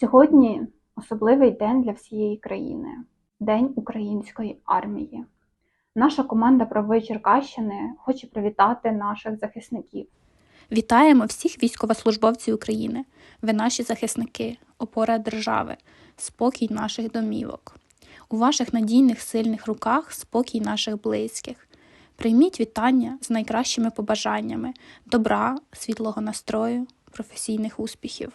Сьогодні особливий день для всієї країни День української армії. Наша команда правої Черкащини хоче привітати наших захисників. Вітаємо всіх військовослужбовців України. Ви наші захисники, опора держави, спокій наших домівок. У ваших надійних сильних руках спокій наших близьких. Прийміть вітання з найкращими побажаннями, добра, світлого настрою, професійних успіхів.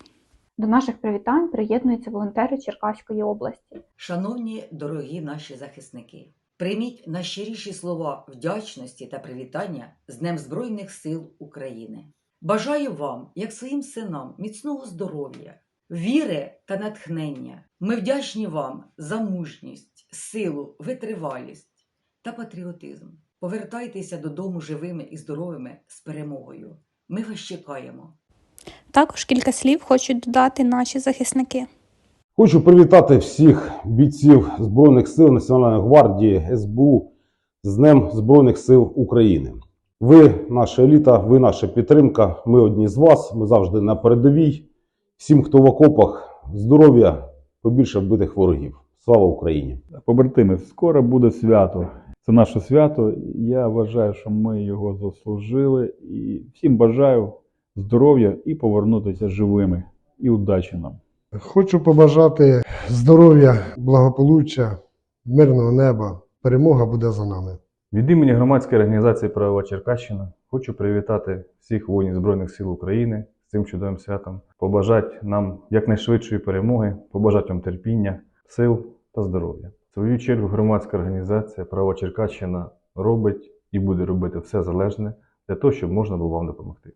До наших привітань приєднуються волонтери Черкаської області. Шановні дорогі наші захисники, прийміть найщиріші слова вдячності та привітання з Днем Збройних сил України. Бажаю вам, як своїм синам, міцного здоров'я, віри та натхнення. Ми вдячні вам за мужність, силу, витривалість та патріотизм. Повертайтеся додому живими і здоровими з перемогою. Ми вас чекаємо. Також кілька слів хочуть додати наші захисники. Хочу привітати всіх бійців Збройних сил Національної гвардії СБУ з Днем Збройних сил України. Ви наша еліта, ви наша підтримка. Ми одні з вас. Ми завжди на передовій. Всім, хто в окопах, здоров'я, побільше вбитих ворогів. Слава Україні! Побратими, скоро буде свято. Це наше свято. Я вважаю, що ми його заслужили. І всім бажаю здоров'я і повернутися живими. І удачі нам. Хочу побажати здоров'я, благополуччя, мирного неба. Перемога буде за нами. Від імені громадської організації Правова Черкащина хочу привітати всіх воїнів Збройних сил України з цим чудовим святом, побажати нам якнайшвидшої перемоги, побажати вам терпіння, сил та здоров'я. В свою чергу громадська організація Правова Черкащина робить і буде робити все залежне для того, щоб можна було вам допомогти.